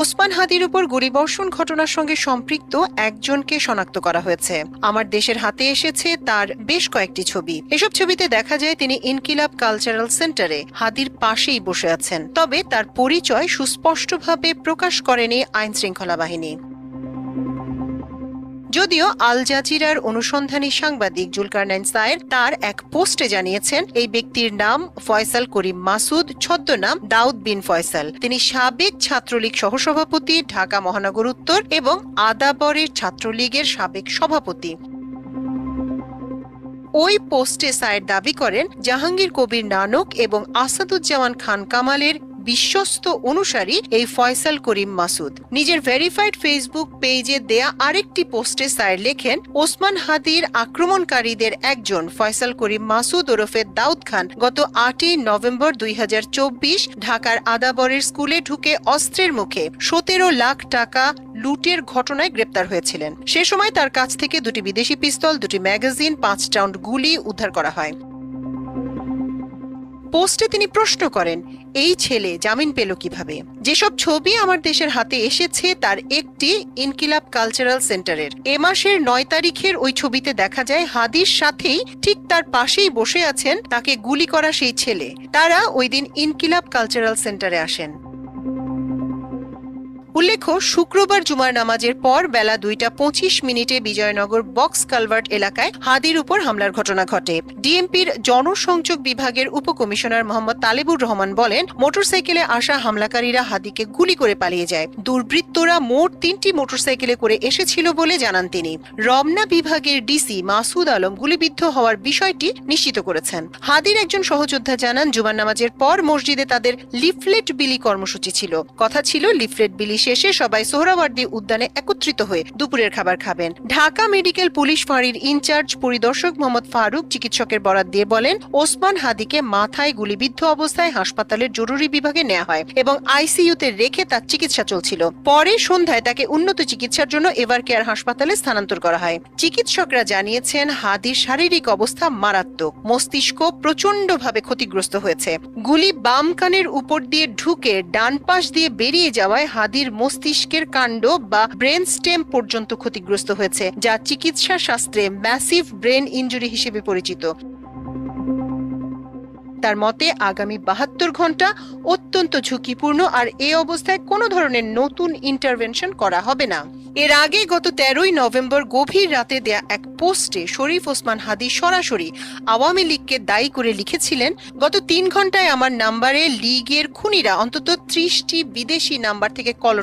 ওসমান হাদির উপর গুলিবর্ষণ ঘটনার সঙ্গে সম্পৃক্ত একজনকে শনাক্ত করা হয়েছে। আমার দেশের হাতে এসেছে তার বেশ কয়েকটি ছবি। এসব ছবিতে দেখা যায় তিনি ইনকিলাব কালচারাল সেন্টারে হাদির পাশেই বসে আছেন। তবে তার পরিচয় সুস্পষ্টভাবে প্রকাশ করেনি আইন শৃঙ্খলা বাহিনী। যদিও আল জাজিরার অনুসন্ধানী সাংবাদিক জুলকারনাইন সায়ের তার এক পোস্টে জানিয়েছেন, এই ব্যক্তির নাম ফয়সাল করিম মাসুদ, ছদ্মনাম দাউদ বিন ফয়সাল। তিনি সাবেক ছাত্রলীগ সহসভাপতি, ঢাকা মহানগর উত্তর এবং আদাবরের ছাত্রলীগের সাবেক সভাপতি। ওই পোস্টে সায়ের দাবি করেন, জাহাঙ্গীর কবির নানক এবং আসাদুজ্জামান খান কামালের বিশ্বস্ত অনুসারী এই ফয়সাল করিম মাসুদ। নিজের ভেরিফাইড ফেসবুক পেজে দেয়া আরেকটি পোস্টে সায়ের লেখেন, ওসমান হাদির আক্রমণকারীদের একজন ফয়সাল করিম মাসুদ ওরফে দাউদ খান গত আটই নভেম্বর দুই হাজার চব্বিশ ঢাকার আদাবরের স্কুলে ঢুকে অস্ত্রের মুখে সতেরো লাখ টাকা লুটের ঘটনায় গ্রেপ্তার হয়েছিলেন। সে সময় তার কাছ থেকে দুটি বিদেশি পিস্তল, দুটি ম্যাগাজিন পাঁচ রাউন্ড গুলি উদ্ধার করা হয়। পোস্টে তিনি প্রশ্ন করেন, এই ছেলে জামিন পেল কীভাবে? যেসব ছবি আমার দেশের হাতে এসেছে তার একটি ইনকিলাব কালচারাল সেন্টারের। এ মাসের নয় তারিখের ওই ছবিতে দেখা যায় হাদির সাথেই ঠিক তার পাশেই বসে আছেন তাকে গুলি করা সেই ছেলে। তারা ওই দিন ইনকিলাব কালচারাল সেন্টারে আসেন। উল্লেখ্য, শুক্রবার জুমার নামাজের পর বেলা দুইটা পঁচিশ মিনিটে বিজয়নগর বক্স কালভার্ট এলাকায় হাদির উপর হামলার ঘটনা ঘটে। ডিএমপির জনসংযোগ বিভাগের উপকমিশনার মোহাম্মদ তালেবুর রহমান বলেন, মোটরসাইকেলে আসা হামলাকারীরা হাদিকে গুলি করে পালিয়ে যায়। দুর্বৃত্তরা মোট তিনটি মোটরসাইকেলে করে এসেছিল বলে জানান তিনি। রমনা বিভাগের ডিসি মাসুদ আলম গুলিবিদ্ধ হওয়ার বিষয়টি নিশ্চিত করেছেন। হাদির একজন সহযোদ্ধা জানান, জুমার নামাজের পর মসজিদে তাদের লিফলেট বিলি কর্মসূচি ছিল। কথা ছিল, লিফলেট বিলি শেষে সবাই সোহরাওয়ার্দী উদ্যানে একত্রিত হয়ে দুপুরের খাবার খাবেন। ঢাকা মেডিকেল পুলিশ ফাঁড়ির ইনচার্জ পরিদর্শক মোহাম্মদ ফারুক চিকিৎসকের বরাত দিয়ে বলেন, ওসমান হাদিকে মাথায় গুলিবিদ্ধ অবস্থায় হাসপাতালের জরুরি বিভাগে নেওয়া হয় এবং আইসিইউতে রেখে তার চিকিৎসা চলছিল। পরে সন্ধ্যায় তাকে উন্নত চিকিৎসার জন্য এভার কেয়ার হাসপাতালে স্থানান্তর করা হয়। চিকিৎসকরা জানিয়েছেন, হাদির শারীরিক অবস্থা মারাত্মক, মস্তিষ্ক প্রচন্ডভাবে ক্ষতিগ্রস্ত হয়েছে। গুলি বাম কানের উপর দিয়ে ঢুকে ডান পাশ দিয়ে বেরিয়ে যাওয়ায় হাদির মস্তিষ্কের কাণ্ড বা ব্রেন স্টেম পর্যন্ত ক্ষতিগ্রস্ত হয়েছে, যা চিকিৎসা শাস্ত্রে ম্যাসিভ ব্রেন ইঞ্জুরি হিসেবে পরিচিত। তার মতে, আগামী বাহাত্তর ঘণ্টা অত্যন্ত ঝুঁকিপূর্ণ আর এ অবস্থায় কোনো ধরনের নতুন ইন্টারভেনশন করা হবে না। এর আগে গত তেরোই নভেম্বর গভীর রাতে দেয়া এক পোস্টে শরীফ ওসমান হাদি সরাসরি আওয়ামী লীগকে দায়ী করে লিখেছিলেন, গত তিন ঘন্টায় আমার নাম্বারে লীগের খুনিরা অন্তত ত্রিশটি বিদেশি নাম্বার থেকে কল